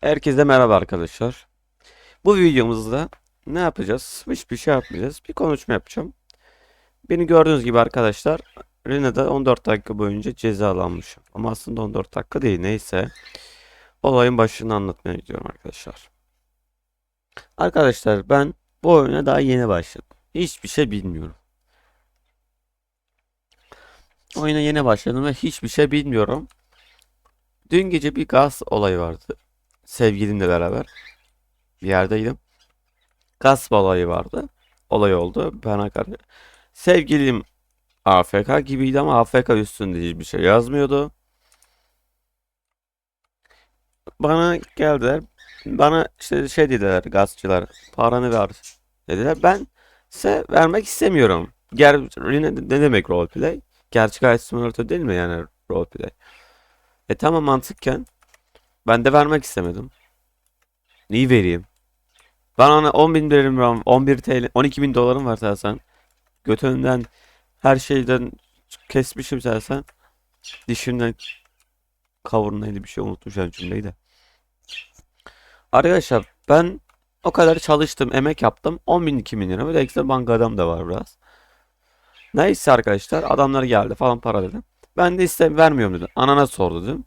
Herkese merhaba arkadaşlar. Bu videomuzda ne yapacağız? Hiçbir şey yapmayacağız. Bir konuşma yapacağım. Beni gördüğünüz gibi arkadaşlar Rina'da 14 dakika boyunca cezalanmışım. Ama aslında 14 dakika değil neyse. Olayın başını anlatmaya gidiyorum arkadaşlar. Arkadaşlar ben bu oyuna daha yeni başladım. Hiçbir şey bilmiyorum. Oyuna yeni başladım ve hiçbir şey bilmiyorum. Dün gece bir gaz olayı vardı. Sevgilimle beraber bir yerdeydim. Gasp olayı vardı. Olay oldu. Bana karşı. Sevgilim AFK gibiydi ama AFK üstünde hiçbir şey yazmıyordu. Bana geldiler. Bana işte şey dediler gazçılar. Paranı ver dediler. Ben ise vermek istemiyorum. Ger ne, ne demek roleplay? Gerçek hayat simülatör değil mi yani roleplay? E tamam mantıkken ben de vermek istemedim. Neyi vereyim? Ben ona 10 bin veririm 11 TL 12 bin dolarım var zaten. Götünden her şeyden kesmişim zaten. Dişimden kavurun bir şey unutmuş yani cümleyi de. Arkadaşlar ben o kadar çalıştım, emek yaptım. 10 bin 2 bin lira. Bir de ekstra banka adam da var biraz. Neyse arkadaşlar adamlar geldi falan para dedim. Ben de istem vermiyorum dedim. Anana sor dedim.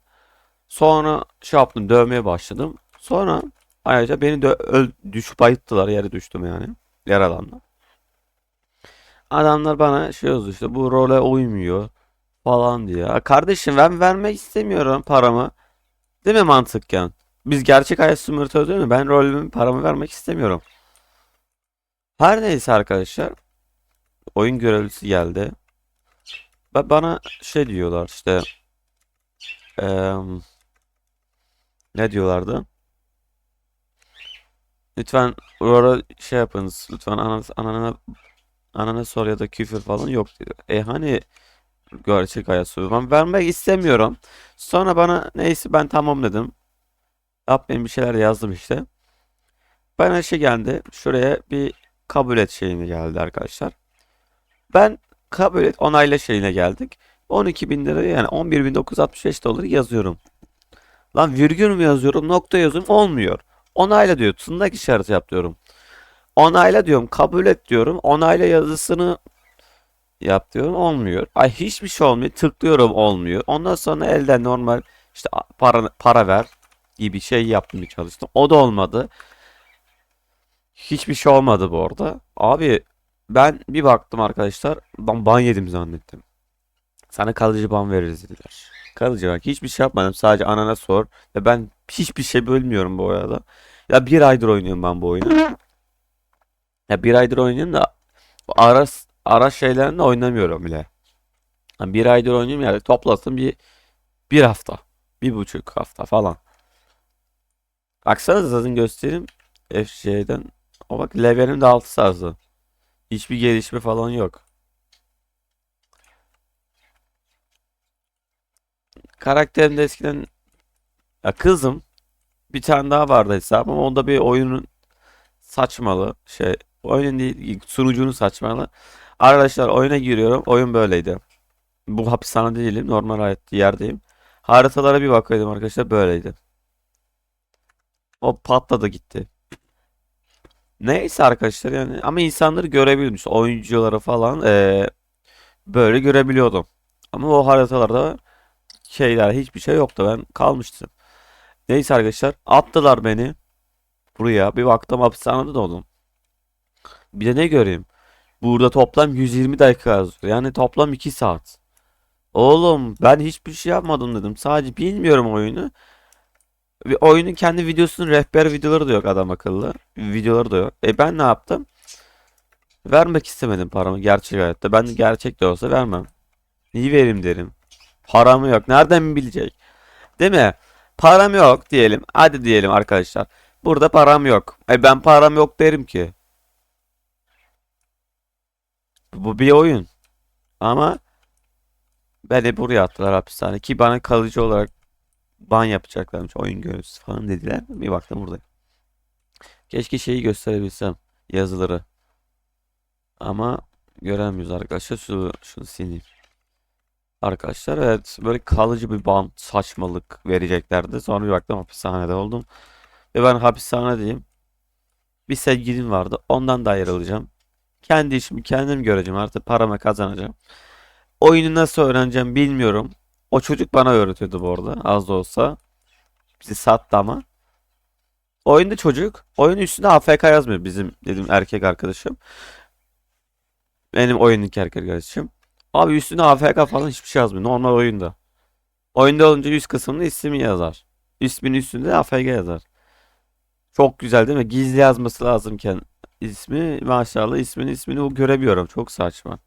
Sonra şey yaptım dövmeye başladım. Sonra ayrıca beni de öl düşüp bayılttılar yere düştüm yani. Yaralandım. Adamlar bana şey yazdı işte bu role uymuyor falan diye. "Ya Kardeşim ben vermek istemiyorum paramı. Değil mi mantıkken? Biz gerçek hayat simülatörü değil mi? Ben rolümü paramı vermek istemiyorum. Her neyse arkadaşlar. Oyun görevlisi geldi. Ba- Bana şey diyorlar işte. em, ne diyorlardı? Lütfen orada şey yapınız. Lütfen anana, anana, anana sor ya da küfür falan yok diyor. E hani gerçek hayat soruyor. Ben vermek istemiyorum. Sonra bana neyse ben tamam dedim. Yapmayın bir şeyler yazdım işte. Bana şey geldi. Şuraya bir kabul et şeyine geldi arkadaşlar. Ben kabul et onayla şeyine geldik. 12 bin lira yani 11.965 doları yazıyorum. Lan virgül mü yazıyorum nokta yazıyorum olmuyor. Onayla diyor. Tırnak işareti yap diyorum. Onayla diyorum. Kabul et diyorum. Onayla yazısını yap diyorum. Olmuyor. Ay hiçbir şey olmuyor. Tıklıyorum olmuyor. Ondan sonra elden normal işte para, para ver gibi şey yapmaya çalıştım. O da olmadı. Hiçbir şey olmadı bu arada. Abi ben bir baktım arkadaşlar. Ben ban yedim zannettim. Sana kalıcı ban veririz dediler. Kalıcı bak hiçbir şey yapmadım. Sadece anana sor. Ve ben hiçbir şey bölmüyorum bu arada. Ya bir aydır oynuyorum ben bu oyunu. Ya bir aydır oynuyorum da ara, ara şeylerinde oynamıyorum bile. Yani bir aydır oynuyorum yani toplasın bir bir hafta. Bir buçuk hafta falan. Baksana zaten göstereyim. FC'den. O bak levelim de 6 sazlı. Hiçbir gelişme falan yok. Karakterimde eskiden ya kızım bir tane daha vardı hesabım onda bir oyunun saçmalı şey oyunun değil sunucunun saçmalı. Arkadaşlar oyuna giriyorum. Oyun böyleydi. Bu hapishane değilim. Normal hayat yerdeyim. Haritalara bir bakıyordum arkadaşlar böyleydi. O patladı gitti. Neyse arkadaşlar yani ama insanları görebilmiş. Oyuncuları falan eee, böyle görebiliyordum. Ama o haritalarda şeyler hiçbir şey yoktu. Ben kalmıştım. Neyse arkadaşlar attılar beni buraya. Bir baktım hapishanede de oldum. Bir de ne göreyim? Burada toplam 120 dakika yazıyor. Yani toplam 2 saat. Oğlum ben hiçbir şey yapmadım dedim. Sadece bilmiyorum oyunu. Ve oyunun kendi videosunun rehber videoları da yok adam akıllı. Videoları da yok. E ben ne yaptım? Vermek istemedim paramı gerçek hayatta. Ben gerçek de olsa vermem. İyi vereyim derim. Param yok. Nereden bilecek? Değil mi? Param yok diyelim. Hadi diyelim arkadaşlar. Burada param yok. E ben param yok derim ki. Bu bir oyun. Ama beni buraya attılar hapishane ki bana kalıcı olarak ban yapacaklarmış oyun görüntüsü falan dediler. Bir baktım burada. Keşke şeyi gösterebilsem yazıları. Ama göremiyoruz arkadaşlar. Şu, şunu sileyim. Arkadaşlar evet böyle kalıcı bir ban saçmalık vereceklerdi. Sonra bir baktım hapishanede oldum. ve ben hapishanedeyim. Bir sevgilim vardı. Ondan da ayrılacağım. Kendi işimi kendim göreceğim. Artık paramı kazanacağım. Oyunu nasıl öğreneceğim bilmiyorum. O çocuk bana öğretiyordu bu arada. Az da olsa. Bizi sattı ama. Oyunda çocuk. Oyun üstünde AFK yazmıyor bizim dedim erkek arkadaşım. Benim oyundaki erkek arkadaşım. Abi üstünde AFK falan hiçbir şey yazmıyor. Normal oyunda. Oyunda olunca üst kısmında ismi yazar. İsmin üstünde AFK yazar. Çok güzel değil mi? Gizli yazması lazımken ismi maşallah ismini ismini o göremiyorum. Çok saçma.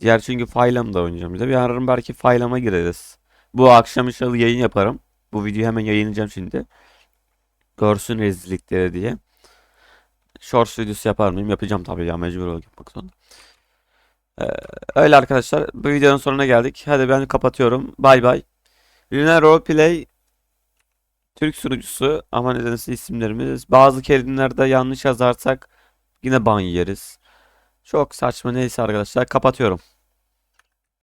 Diğer çünkü Faylam'da oynayacağım. Bir de bir ararım belki Faylam'a gireriz. Bu akşam inşallah yayın yaparım. Bu videoyu hemen yayınlayacağım şimdi. Görsün rezillikleri diye. Shorts videosu yapar mıyım? Yapacağım tabii ya mecbur yapmak zorunda. Ee, öyle arkadaşlar. Bu videonun sonuna geldik. Hadi ben kapatıyorum. Bay bay. Lunar Roleplay Türk sunucusu ama nedense isimlerimiz bazı kelimelerde yanlış yazarsak yine ban yeriz. Çok saçma neyse arkadaşlar kapatıyorum.